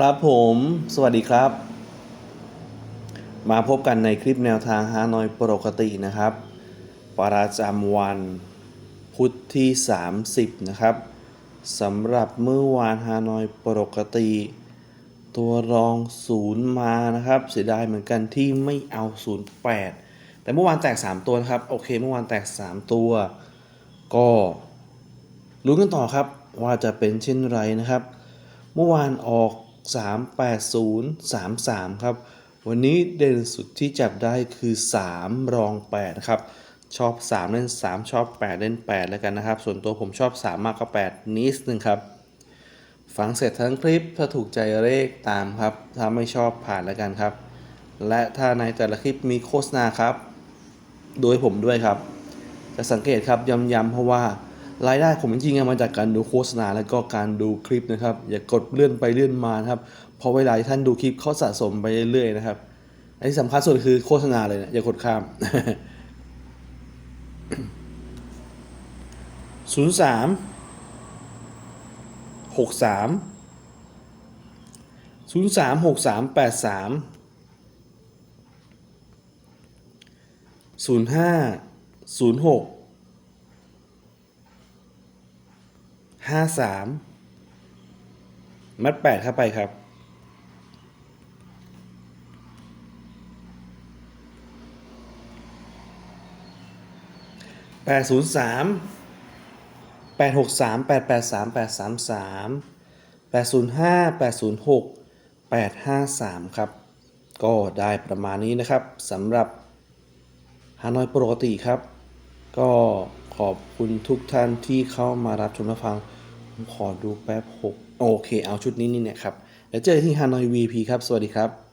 ครับผม สวัสดีครับ มาพบกันในคลิปแนวทางฮานอยปกตินะครับ ประจำวันพุธที่ 30 นะครับสำหรับเมื่อวานฮานอยปกติ ตัวรองศูนย์มานะครับ เสียดายเหมือนกันที่ไม่เอา 08 แต่เมื่อวานแตก 3 ตัวนะครับ โอเค เมื่อวานแตก 3 ตัว ก็ลุ้นกันต่อครับว่าจะเป็นเช่นไรนะครับเมื่อวานออก 38033 ครับ วันนี้เด่นสุดที่จับได้คือ 3 รอง 8 ครับ ชอบ 3 เล่น 3 ชอบ 8 เล่น 8 แล้วกันนะครับ ส่วนตัวผมชอบ 3 มากกว่า 8 นิดนึงครับ ฟังเสร็จทั้งคลิปถ้าถูกใจเลขตามครับ ถ้าไม่ชอบผ่านแล้วกันครับ และถ้าในแต่ละคลิปมีโฆษณาครับ โดยผมด้วยครับ จะสังเกตครับย้ำๆเพราะว่า รายได้ผมจริงๆมาจากการดูโฆษณาและก็การดูคลิปนะครับ อย่ากดเลื่อนไปเลื่อนมาครับเพราะเวลาที่ท่านดูคลิปเขาสะสมไปเรื่อยๆนะครับ อันที่สำคัญสุดคือโฆษณาเลยนะอย่ากดข้าม ศูนย์สามหกสามศูนย์สามหกสามแปดสามศูนย์ห้าศูนย์หก ห้าสามมัดแปดเข้าไปครับ แปดศูนย์สามแปดหกสามแปดแปดสามแปดสามสามแปดศูนย์ห้าแปดศูนย์หกแปดห้าสามครับ ก็ได้ประมาณนี้นะครับสำหรับฮานอยปกติครับ ก็ขอบคุณทุกท่านที่เข้ามารับชมรับฟัง ผมขอดูแป๊บหกโอเค เอาชุดนี้นี่เนี่ยครับ แล้วเจอกันที่ฮานอย VP ครับ สวัสดีครับ